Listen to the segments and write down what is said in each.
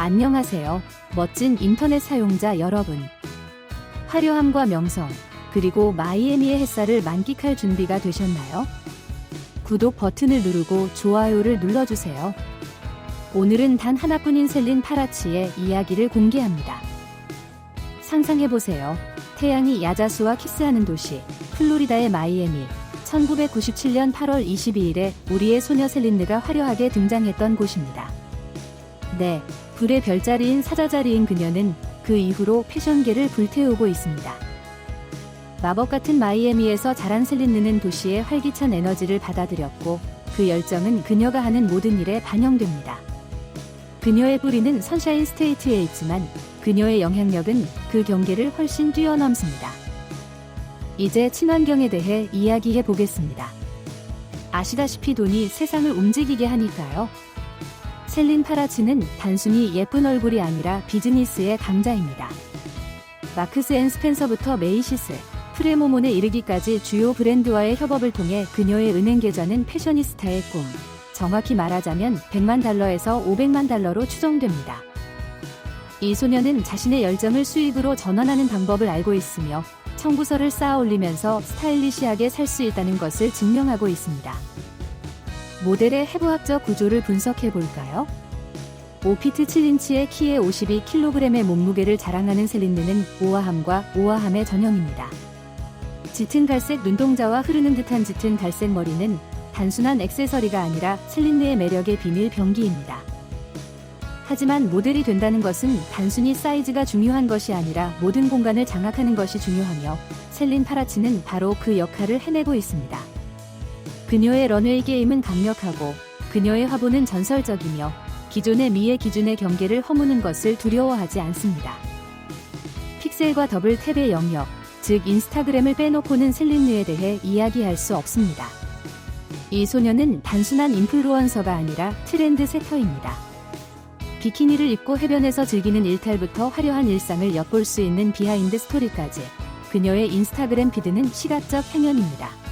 안녕하세요. 멋진 인터넷 사용자 여러분. 화려함과 명성, 그리고 마이애미의 햇살을 만끽할 준비가 되셨나요? 구독 버튼을 누르고 좋아요를 눌러주세요. 오늘은 단 하나뿐인 셀린 파라치의 이야기를 공개합니다. 상상해보세요. 태양이 야자수와 키스하는 도시, 플로리다의 마이애미. 1997년 8월 22일에 우리의 소녀 셀린느가 화려하게 등장했던 곳입니다. 네, 불의 별자리인 사자 자리인 그녀는 그 이후로 패션계를 불태우고 있습니다. 마법 같은 마이애미에서 자란 셀린느는 도시의 활기찬 에너지를 받아들였고 그 열정은 그녀가 하는 모든 일에 반영됩니다. 그녀의 뿌리는 선샤인 스테이트에 있지만 그녀의 영향력은 그 경계를 훨씬 뛰어넘습니다. 이제 친환경에 대해 이야기해 보겠습니다. 아시다시피 돈이 세상을 움직이게 하니까요. 셀린 파라치는 단순히 예쁜 얼굴이 아니라 비즈니스의 강자입니다. 마크스 앤 스펜서부터 메이시스, 프레모몬에 이르기까지 주요 브랜드와의 협업을 통해 그녀의 은행 계좌는 패셔니스타의 꿈, 정확히 말하자면 100만 달러에서 500만 달러로 추정됩니다. 이 소녀는 자신의 열정을 수익으로 전환하는 방법을 알고 있으며 청구서를 쌓아 올리면서 스타일리시하게 살 수 있다는 것을 증명하고 있습니다. 모델의 해부학적 구조를 분석해 볼까요? 5피트 7인치의 키에 52kg의 몸무게를 자랑하는 셀린느는 우아함과 우아함의 전형입니다. 짙은 갈색 눈동자와 흐르는 듯한 짙은 갈색 머리는 단순한 액세서리가 아니라 셀린느의 매력의 비밀 병기입니다. 하지만 모델이 된다는 것은 단순히 사이즈가 중요한 것이 아니라 모든 공간을 장악하는 것이 중요하며 셀린 파라치는 바로 그 역할을 해내고 있습니다. 그녀의 런웨이 게임은 강력하고 그녀의 화보는 전설적이며 기존의 미의 기준의 경계를 허무는 것을 두려워하지 않습니다. 픽셀과 더블 탭의 영역, 즉 인스타그램을 빼놓고는 셀린느에 대해 이야기할 수 없습니다. 이 소녀는 단순한 인플루언서가 아니라 트렌드 세터입니다. 비키니를 입고 해변에서 즐기는 일탈부터 화려한 일상을 엿볼 수 있는 비하인드 스토리까지 그녀의 인스타그램 피드는 시각적 향연입니다.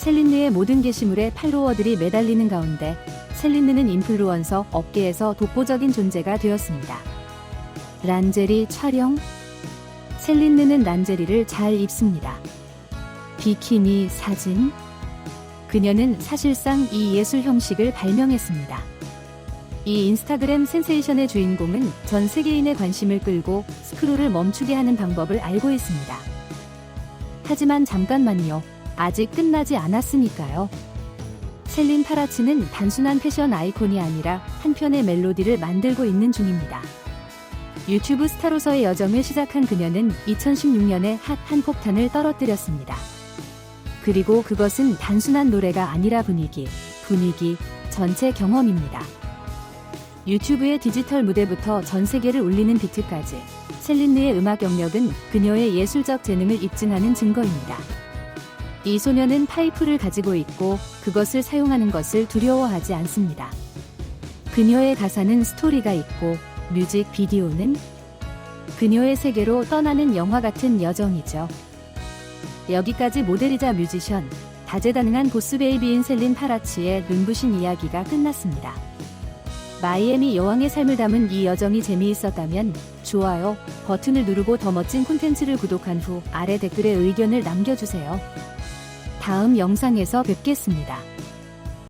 셀린느의 모든 게시물에 팔로워들이 매달리는 가운데 셀린느는 인플루언서 업계에서 독보적인 존재가 되었습니다. 란제리 촬영 셀린느는 란제리를 잘 입습니다. 비키니 사진 그녀는 사실상 이 예술 형식을 발명했습니다. 이 인스타그램 센세이션의 주인공은 전 세계인의 관심을 끌고 스크롤을 멈추게 하는 방법을 알고 있습니다. 하지만 잠깐만요. 아직 끝나지 않았으니까요. 셀린 파라치는 단순한 패션 아이콘이 아니라 한 편의 멜로디를 만들고 있는 중입니다. 유튜브 스타로서의 여정을 시작한 그녀는 2016년에 핫 한 폭탄을 떨어뜨렸습니다. 그리고 그것은 단순한 노래가 아니라 분위기, 분위기, 전체 경험입니다. 유튜브의 디지털 무대부터 전 세계를 울리는 비트까지 셀린느의 음악 영역은 그녀의 예술적 재능을 입증하는 증거입니다. 이 소녀는 파이프를 가지고 있고 그것을 사용하는 것을 두려워하지 않습니다. 그녀의 가사는 스토리가 있고 뮤직 비디오는 그녀의 세계로 떠나는 영화 같은 여정이죠. 여기까지 모델이자 뮤지션, 다재다능한 보스베이비인 셀린 파라치의 눈부신 이야기가 끝났습니다. 마이애미 여왕의 삶을 담은 이 여정이 재미있었다면 좋아요 버튼을 누르고 더 멋진 콘텐츠를 구독한 후 아래 댓글에 의견을 남겨주세요. 다음 영상에서 뵙겠습니다.